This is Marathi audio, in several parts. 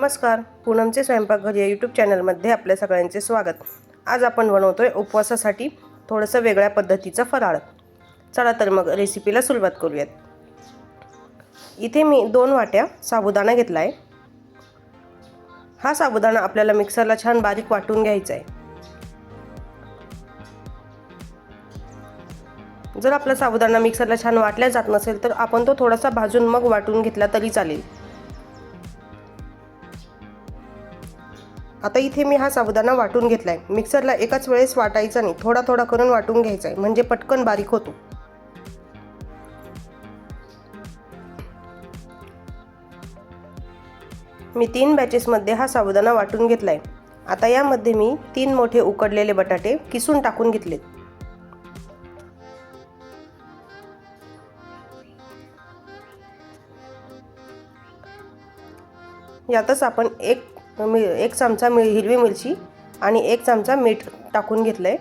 नमस्कार पूनमचे स्वयंपाकघर या यूट्यूब चॅनलमध्ये आपल्या सगळ्यांचे स्वागत. आज आपण बनवतो आहे उपवासासाठी थोडंसं वेगळ्या पद्धतीचा फराळ. चला तर मग रेसिपीला सुरुवात करूयात. इथे मी दोन वाट्या साबुदाणा घेतला आहे हा साबुदाणा आपल्याला मिक्सरला छान बारीक वाटून घ्यायचा आहे. जर आपला साबुदाणा मिक्सरला छान वाटल्या जात नसेल तर आपण तो थोडासा भाजून मग वाटून घेतला तरी चालेल. आता इथे मी हा साबुदाणा वाटून घेतला आहे मिक्सरला एकाच वेळेस वाटायचा नाही थोडा थोडा करून वाटून घ्यायचा आहे म्हणजे पटकन बारीक होतो. मी तीन बॅचेसमध्ये हा साबुदाणा वाटून घेतला आहे आता यामध्ये मी तीन मोठे उकडलेले बटाटे किसून टाकून घेतलेत. यातच आपण एक मी एक चमचा मि हिरवी मिरची आणि एक चमचा मीठ टाकून घेतलं आहे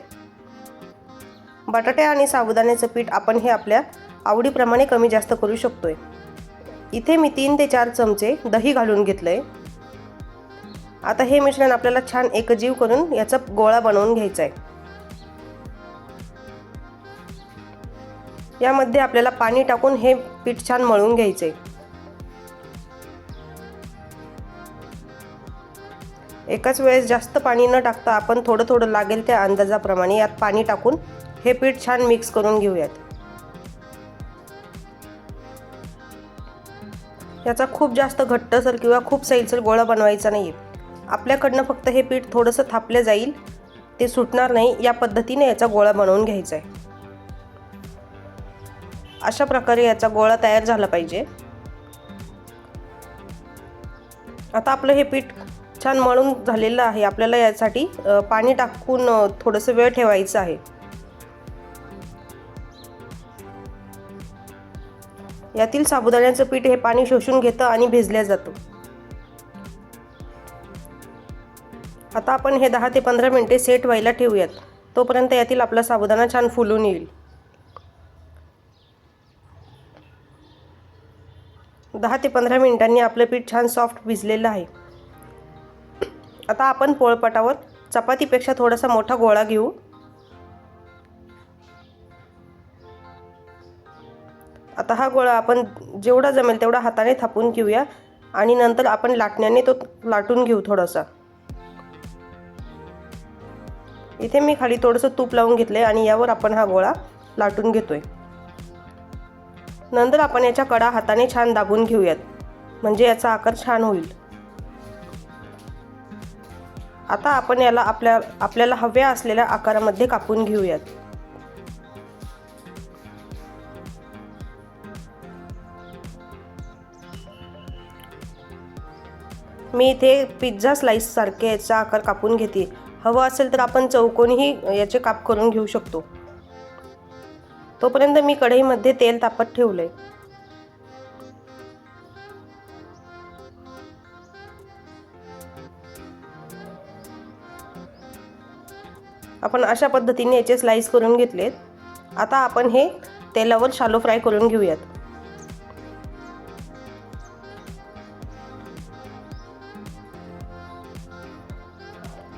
बटाटे आणि साबुदाण्याचं पीठ आपण हे आपल्या आवडीप्रमाणे कमी जास्त करू शकतो आहे इथे मी तीन ते चार चमचे दही घालून घेतलं आहे आता हे मिश्रण आपल्याला छान एकजीव करून याचा गोळा बनवून घ्यायचा आहे यामध्ये आपल्याला पाणी टाकून हे पीठ छान मळून घ्यायचं आहे एकाच वेळेस जास्त पाणी न टाकता आपण थोडं थोडं लागेल त्या अंदाजाप्रमाणे यात पाणी टाकून हे पीठ छान मिक्स करून घेऊयात. याचा खूप जास्त घट्टसर किंवा खूप सैलसर गोळा बनवायचा नाही आपल्याकडनं फक्त हे पीठ थोडंसं थापलं जाईल. ते सुटणार नाही. या पद्धतीने याचा गोळा बनवून घ्यायचा आहे अशा प्रकारे याचा गोळा तयार झाला पाहिजे. आता आपलं हे पीठ छान मळून झालेलं आहे. आपल्याला यासाठी पाणी टाकून थोडंसं वेळ ठेवायचं आहे. यातील साबुदाण्याचं पीठ हे पाणी शोषून घेतं आणि भिजल्या जातं. आता आपण हे दहा ते पंधरा मिनटे सेट व्हायला ठेवूयात. तोपर्यंत यातील आपला साबुदाणा छान फुलून येईल. दहा ते पंधरा मिनिटांनी आपलं पीठ छान सॉफ्ट भिजलेलं आहे. आता आपण पोळपाटावर चपातीपेक्षा थोडासा मोठा गोळा घेऊ. आता हा गोळा आपण जेवढा जमेल तेवढा हाताने थापून घेऊया आणि नंतर आपण लाटण्याने तो लाटून घेऊ थोडासा. इथे मी खाली थोडंसं तूप लावून घेतलंय आणि यावर आपण हा गोळा लाटून घेतोय. नंतर आपण याच्या कडा हाताने छान दाबून घेऊयात. म्हणजे याचा आकार छान होईल. आता आपण याला आपल्या आपल्याला हव्या असलेल्या आकारामध्ये कापून घेऊयात. मी इथे पिझ्झा स्लाइस सारखे याचा आकार कापून घेते. हवं असेल तर आपण चौकोनीही याचे काप करून घेऊ शकतो. तोपर्यंत मी कढईमध्ये तेल तापत ठेवलंय. आपण अशा पद्धतीने याचे स्लाईस करून घेतलेत. आता आपण हे तेलावर शालो फ्राय करून घेऊयात.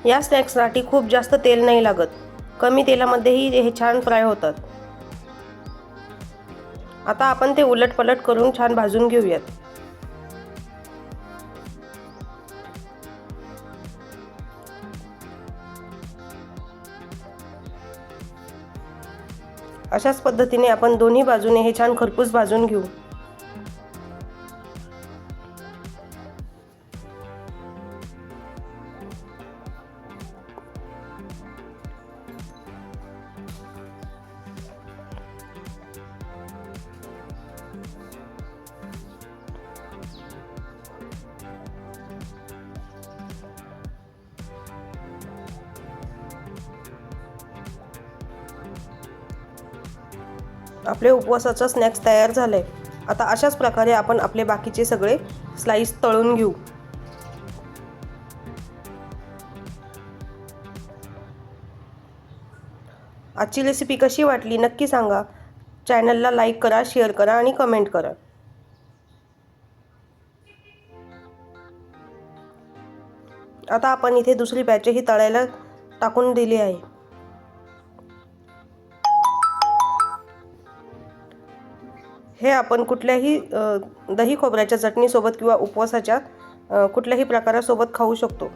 या स्नॅक्ससाठी खूप जास्त तेल नाही लागत. कमी तेलामध्येही हे छान फ्राय होतात. आता आपण ते उलट पलट करून छान भाजून घेऊयात. अशाच पद्धतीने आपण दोन्ही बाजूने हे छान खरपूस भाजून घेऊ. आपले उपवासाचं स्नॅक्स तयार झालं आहे आता अशाच प्रकारे आपण आपले बाकीचे सगळे स्लाईस तळून घेऊ. आजची रेसिपी कशी वाटली नक्की सांगा. चॅनलला लाईक करा शेअर करा आणि कमेंट करा. आता आपण इथे दुसरी बॅचही तळायला टाकून दिली आहे. हे आपण कुठल्याही दही खोबऱ्याच्या चटणीसोबत किंवा उपवासाच्या कुठल्याही प्रकारासोबत खाऊ शकतो.